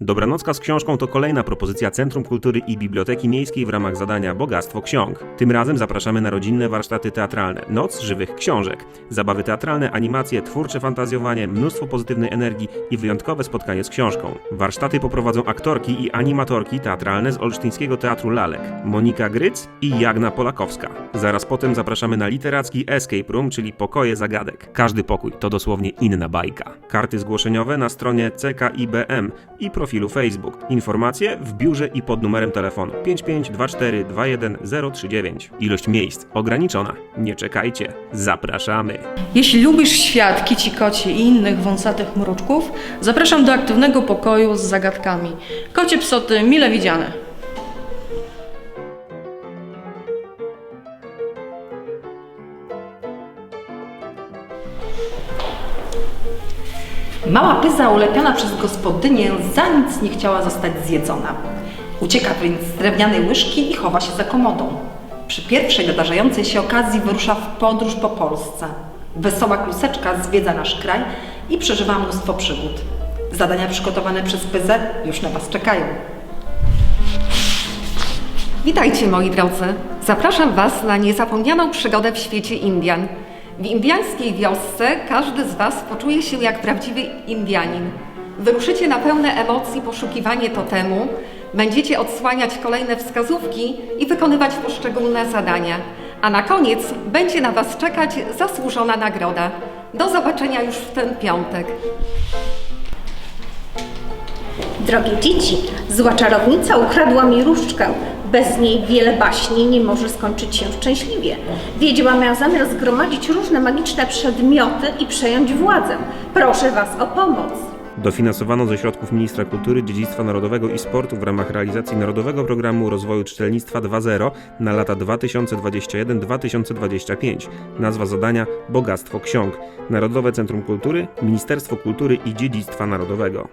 Dobranocka z książką to kolejna propozycja Centrum Kultury i Biblioteki Miejskiej w ramach zadania Bogactwo Ksiąg. Tym razem zapraszamy na rodzinne warsztaty teatralne, noc żywych książek, zabawy teatralne, animacje, twórcze fantazjowanie, mnóstwo pozytywnej energii i wyjątkowe spotkanie z książką. Warsztaty poprowadzą aktorki i animatorki teatralne z Olsztyńskiego Teatru Lalek, Monika Gryc i Jagna Polakowska. Zaraz potem zapraszamy na literacki escape room, czyli pokoje zagadek. Każdy pokój to dosłownie inna bajka. Karty zgłoszeniowe na stronie CKIBM i profilu Facebook. Informacje w biurze i pod numerem telefonu 5524 21039. Ilość miejsc ograniczona. Nie czekajcie. Zapraszamy. Jeśli lubisz świat, kici koci i innych wąsatych mruczków, zapraszam do aktywnego pokoju z zagadkami. Kocie psoty mile widziane. Mała pyza ulepiona przez gospodynię za nic nie chciała zostać zjedzona. Ucieka więc z drewnianej łyżki i chowa się za komodą. Przy pierwszej nadarzającej się okazji wyrusza w podróż po Polsce. Wesoła kluseczka zwiedza nasz kraj i przeżywa mnóstwo przygód. Zadania przygotowane przez Pyzę już na Was czekają. Witajcie moi drodzy. Zapraszam Was na niezapomnianą przygodę w świecie Indian. W indiańskiej wiosce każdy z Was poczuje się jak prawdziwy Indianin. Wyruszycie na pełne emocji poszukiwanie totemu, będziecie odsłaniać kolejne wskazówki i wykonywać poszczególne zadania. A na koniec będzie na Was czekać zasłużona nagroda. Do zobaczenia już w ten piątek. Drogie dzieci, zła czarownica ukradła mi różdżkę. Bez niej wiele baśni nie może skończyć się szczęśliwie. Wiedźma miała zamiar zgromadzić różne magiczne przedmioty i przejąć władzę. Proszę Was o pomoc. Dofinansowano ze środków Ministra Kultury, Dziedzictwa Narodowego i Sportu w ramach realizacji Narodowego Programu Rozwoju Czytelnictwa 2.0 na lata 2021-2025. Nazwa zadania Bogactwo Ksiąg. Narodowe Centrum Kultury, Ministerstwo Kultury i Dziedzictwa Narodowego.